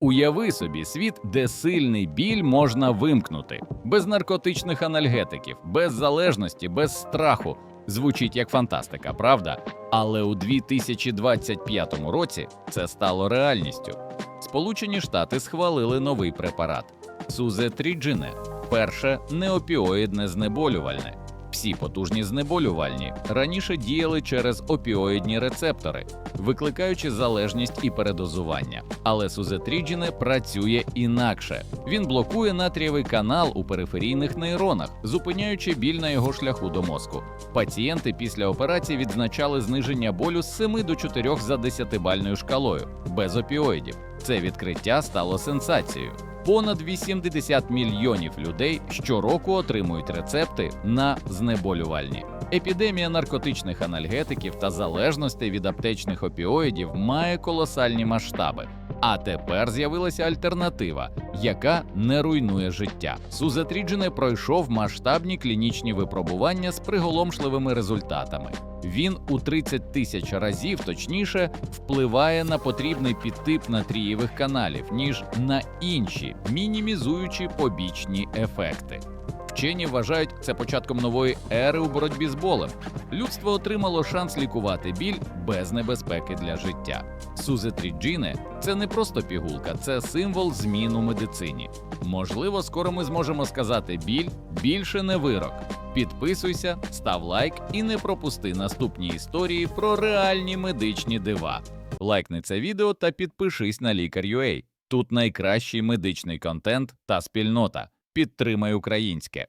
Уяви собі світ, де сильний біль можна вимкнути, без наркотичних анальгетиків, без залежності, без страху. Звучить як фантастика, правда? Але у 2025 році це стало реальністю. Сполучені Штати схвалили новий препарат Сузетріджине, перше неопіоїдне знеболювальне. Всі потужні знеболювальні раніше діяли через опіоїдні рецептори, викликаючи залежність і передозування. Але сузетріджіне працює інакше. Він блокує натрієвий канал у периферійних нейронах, зупиняючи біль на його шляху до мозку. Пацієнти після операції відзначали зниження болю з 7 до 4 за 10-бальною шкалою без опіоїдів. Це відкриття стало сенсацією. Понад 80 мільйонів людей щороку отримують рецепти на знеболювальні. Епідемія наркотичних анальгетиків та залежностей від аптечних опіоїдів має колосальні масштаби. А тепер з'явилася альтернатива, яка не руйнує життя. Сузетріджене пройшов масштабні клінічні випробування з приголомшливими результатами. Він у 30 тисяч разів точніше впливає на потрібний підтип натрієвих каналів, ніж на інші, мінімізуючи побічні ефекти. Вчені вважають це початком нової ери у боротьбі з болем. Людство отримало шанс лікувати біль без небезпеки для життя. Сузетріджіне – це не просто пігулка, це символ змін у медицині. Можливо, скоро ми зможемо сказати біль більше не вирок. Підписуйся, став лайк і не пропусти наступні історії про реальні медичні дива. Лайкни це відео та підпишись на лікар.ua. Тут найкращий медичний контент та спільнота. Підтримай українське.